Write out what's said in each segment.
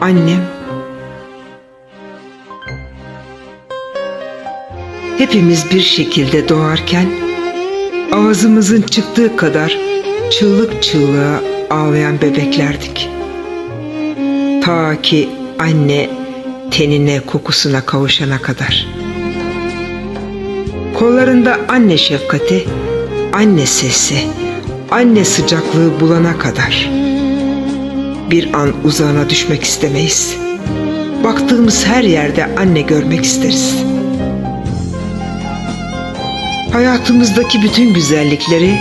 annem. Hepimiz bir şekilde doğarken ağzımızın çıktığı kadar çığlık çığlığa ağlayan bebeklerdik. Ta ki anne tenine kokusuna kavuşana kadar. Kollarında anne şefkati, anne sesi, anne sıcaklığı bulana kadar. Bir an uzağına düşmek istemeyiz. Baktığımız her yerde anne görmek isteriz. Hayatımızdaki bütün güzellikleri,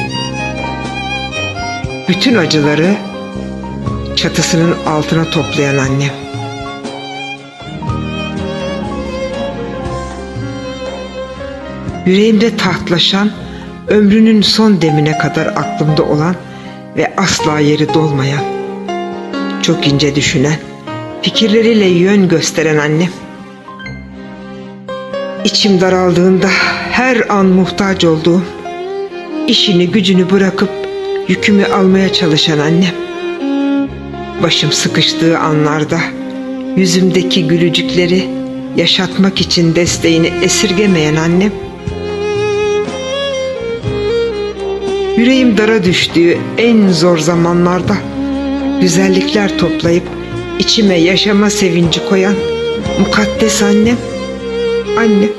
bütün acıları çatısının altına toplayan annem. Yüreğimde tahtlaşan, ömrünün son demine kadar aklımda olan ve asla yeri dolmayan, çok ince düşünen, fikirleriyle yön gösteren annem. İçim daraldığında her an muhtaç olduğum, işini gücünü bırakıp yükümü almaya çalışan annem. Başım sıkıştığı anlarda yüzümdeki gülücükleri yaşatmak için desteğini esirgemeyen annem. Yüreğim dara düştüğü en zor zamanlarda güzellikler toplayıp içime yaşama sevinci koyan mukaddes annem. Annem.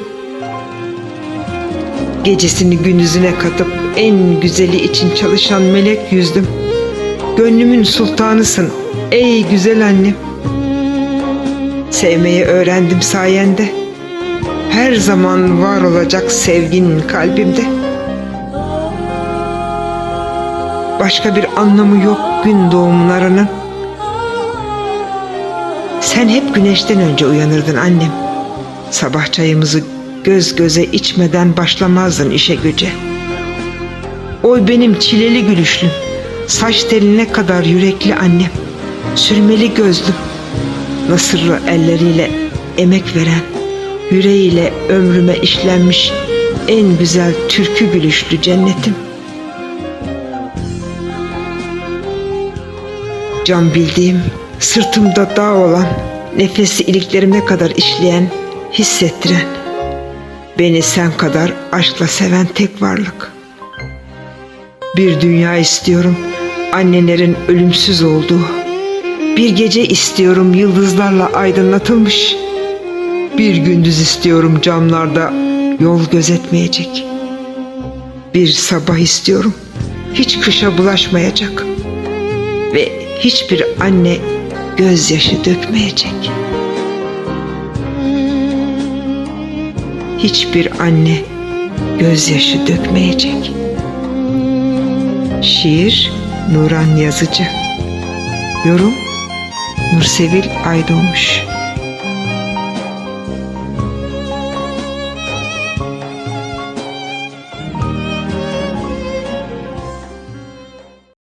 Gecesini gündüzüne katıp en güzeli için çalışan melek yüzdüm. Gönlümün sultanısın ey güzel annem. Sevmeyi öğrendim sayende. Her zaman var olacak sevgin kalbimde. Başka bir anlamı yok gün doğumlarının. Sen hep güneşten önce uyanırdın annem. Sabah çayımızı göz göze içmeden başlamazdın işe güce. Oy benim çileli gülüşlüm, saç teline kadar yürekli annem, sürmeli gözlüm, nasırlı elleriyle emek veren, yüreğiyle ömrüme işlenmiş en güzel türkü gülüşlü cennetim. Can bildiğim, sırtımda dağ olan, nefesi iliklerime kadar işleyen, hissettiren, beni sen kadar aşkla seven tek varlık. Bir dünya istiyorum, annelerin ölümsüz olduğu. Bir gece istiyorum yıldızlarla aydınlatılmış. Bir gündüz istiyorum camlarda yol gözetmeyecek. Bir sabah istiyorum, hiç kışa bulaşmayacak. Ve hiçbir anne gözyaşı dökmeyecek. Hiçbir anne gözyaşı dökmeyecek. Şiir Nuran Yazıcı Yorum Nursevil Aydoğmuş